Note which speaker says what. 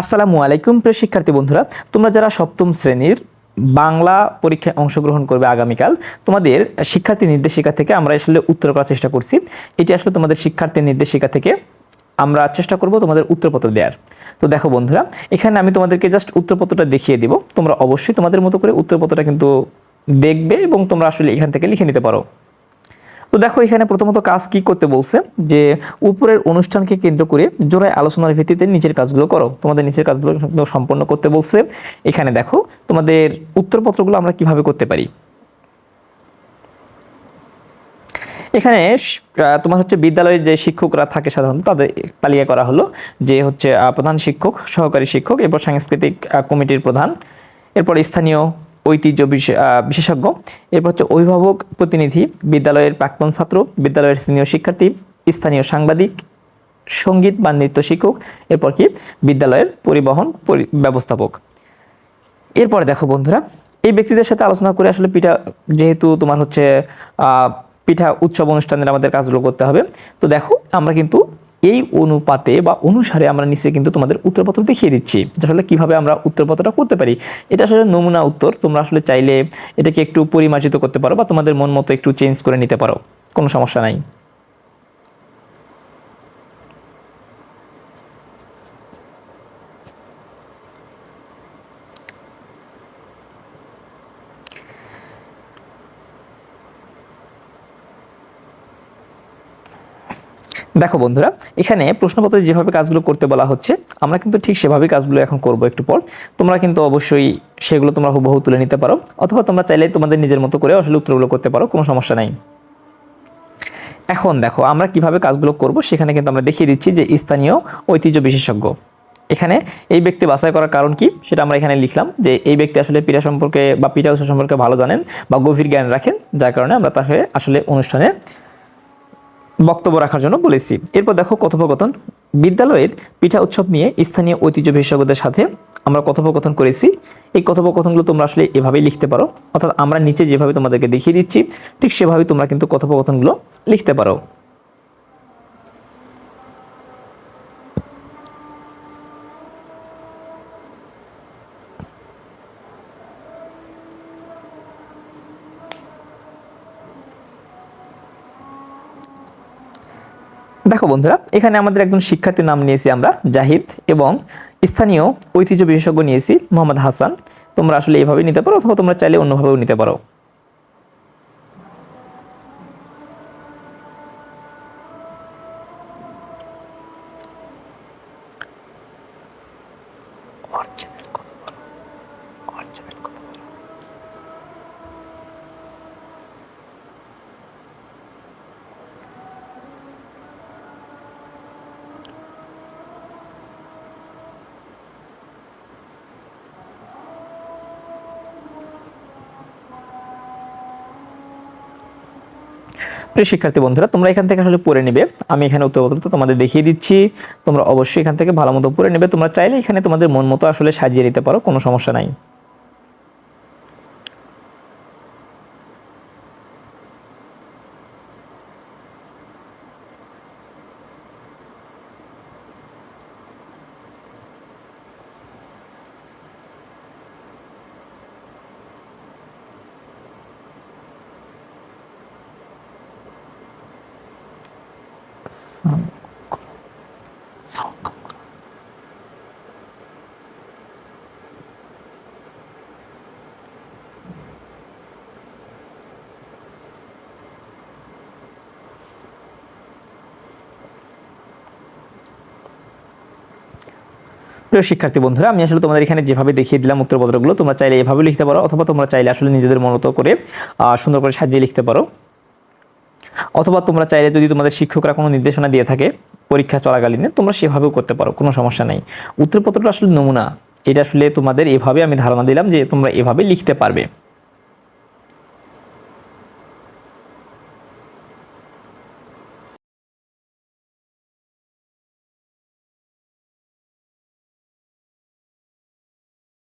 Speaker 1: আসসালামু আলাইকুম প্রিয় শিক্ষার্থী বন্ধুরা, তোমরা যারা সপ্তম শ্রেণির বাংলা পরীক্ষায় অংশগ্রহণ করবে আগামীকাল, তোমাদের শিক্ষার্থী নির্দেশিকা থেকে আমরা আসলে উত্তর করার চেষ্টা করছি। এটি আসলে তোমাদের শিক্ষার্থী নির্দেশিকা থেকে আমরা চেষ্টা করব তোমাদের উত্তরপত্র দেওয়ার তো দেখো বন্ধুরা, এখানে আমি তোমাদেরকে জাস্ট উত্তরপত্রটা দেখিয়ে দিব। তোমরা অবশ্যই তোমাদের মতো করে উত্তরপত্রটা কিন্তু দেখবে এবং তোমরা আসলে এখান থেকে লিখে নিতে পারো। তো দেখো এখানে প্রথমত কাজ কি করতে বলছে? যে উপরের অনুষ্ঠানকে কেন্দ্র করে জোড়ায় আলোচনার ভিত্তিতে নিচের কাজগুলো করো। তোমাদের নিচের কাজগুলো সম্পন্ন করতে বলছে। এখানে দেখো তোমাদের উত্তরপত্রগুলো আমরা কীভাবে করতে পারি? এখানে তোমার হচ্ছে বিদ্যালয়ের যে শিক্ষকরা থাকে সাধারণত তাদের তালিকা করা হলো যে হচ্ছে প্রধান শিক্ষক, সহকারী শিক্ষক, এরপর সাংস্কৃতিক কমিটির প্রধান, এরপর স্থানীয় ঐতিহ্য বিশে- বিশেষজ্ঞ। এরপর হচ্ছে অভিভাবক প্রতিনিধি, বিদ্যালয়ের প্রাক্তন ছাত্র, বিদ্যালয়ের সিনিয়র শিক্ষার্থী, স্থানীয় সাংবাদিক, সংগীত বা নৃত্য শিক্ষক, এরপর কি? বিদ্যালয়ের পরিবহন পরি- ব্যবস্থাপক। এরপরে দেখো বন্ধুরা, এই ব্যক্তিদের সাথে আলোচনা করে আসলে পিঠা, যেহেতু তোমার হচ্ছে পিঠা উৎসব অনুষ্ঠানের আমাদের কাজগুলো করতে হবে, তো দেখো আমরা কিন্তু এই অনুপাতে বা অনুসারে আমরা নিচে কিন্তু তোমাদের উত্তরপত্র দেখিয়ে দিচ্ছি আসলে কীভাবে আমরা উত্তরপত্রটা করতে পারি। এটা আসলে নমুনা উত্তর, তোমরা আসলে চাইলে এটাকে একটু পরিমার্জিত করতে পারো বা তোমাদের মন মতো একটু চেঞ্জ করে নিতে পারো, কোনো সমস্যা নাই। দেখো বন্ধুরা, এখানে প্রশ্নপত্রে যেভাবে কাজগুলো করতে বলা হচ্ছে, আমরা কিন্তু ঠিক সেভাবেই কাজগুলো এখন করব একটু পর। তোমরা কিন্তু অবশ্যই সেগুলো তোমরা হুবহু তুলে নিতে পারো, অথবা তোমরা চাইলে তোমাদের নিজের মতো করে আসলে উত্তরগুলো করতে পারো, কোনো সমস্যা নাই। এখন দেখো, আমরা কীভাবে কাজগুলো করব সেখানে কিন্তু আমরা দেখিয়ে দিচ্ছি যে স্থানীয় ঐতিহ্য বিশেষজ্ঞ। এখানে এই ব্যক্তি বাছাই করার কারণ কি, সেটা আমরা এখানে লিখলাম যে এই ব্যক্তি আসলে পিঠা সম্পর্কে বা পিঠা উৎসব সম্পর্কে ভালো জানেন বা গভীর জ্ঞান রাখেন, যার কারণে আমরা তাকে আসলে অনুষ্ঠানে বক্তব্য রাখার জন্য বলেছি। এরপর দেখো কথোপকথন। বিদ্যালয়ের পিঠা উৎসব নিয়ে স্থানীয় ঐতিহ্য বিশেষজ্ঞদের সাথে আমরা কথোপকথন করেছি। এই কথোপকথনগুলো তোমরা আসলে এভাবেই লিখতে পারো। অর্থাৎ আমরা নিচে যেভাবে তোমাদেরকে দেখিয়ে দিচ্ছি, ঠিক সেভাবেই তোমরা কিন্তু কথোপকথনগুলো লিখতে পারো। দেখো বন্ধুরা, এখানে আমাদের একজন শিক্ষার্থীর নাম নিয়েছি আমরা, জাহিদ, এবং স্থানীয় ঐতিহ্য বিশেষজ্ঞ নিয়েছি মোহাম্মদ হাসান। তোমরা আসলে এইভাবে নিতে পারো অথবা তোমরা চাইলে অন্যভাবেও নিতে পারো। প্রিয় শিক্ষার্থী বন্ধুরা, তোমরা এখান থেকে আসলে পড়ে নেবে। আমি এখানে উত্তরপত্র তোমাদের দেখিয়ে দিচ্ছি। তোমরা অবশ্যই এখান থেকে ভালো মতো পড়ে নেবে। তোমরা চাইলে এখানে তোমাদের মন মতো আসলে সাজিয়ে নিতে পারো, কোনো সমস্যা নাই। প্রিয় শিক্ষার্থী বন্ধুরা, আমি আসলে তোমাদের এখানে যেভাবে দেখিয়ে দিলাম উত্তরপত্রগুলো, তোমরা চাইলে এভাবে লিখতে পারো, অথবা তোমরা চাইলে আসলে নিজেদের মতো করে সুন্দর করে সাজিয়ে লিখতে পারো। অথবা তোমরা চাইলে যদি তোমাদের শিক্ষকরা কোনো নির্দেশনা দিয়ে থাকে পরীক্ষা চলাকালীনে, তোমরা সেভাবেও করতে পারো, কোনো সমস্যা নেই। উত্তরপত্রটা আসলে নমুনা। এটা আসলে তোমাদের এভাবে আমি ধারণা দিলাম যে তোমরা এভাবে লিখতে পারবে।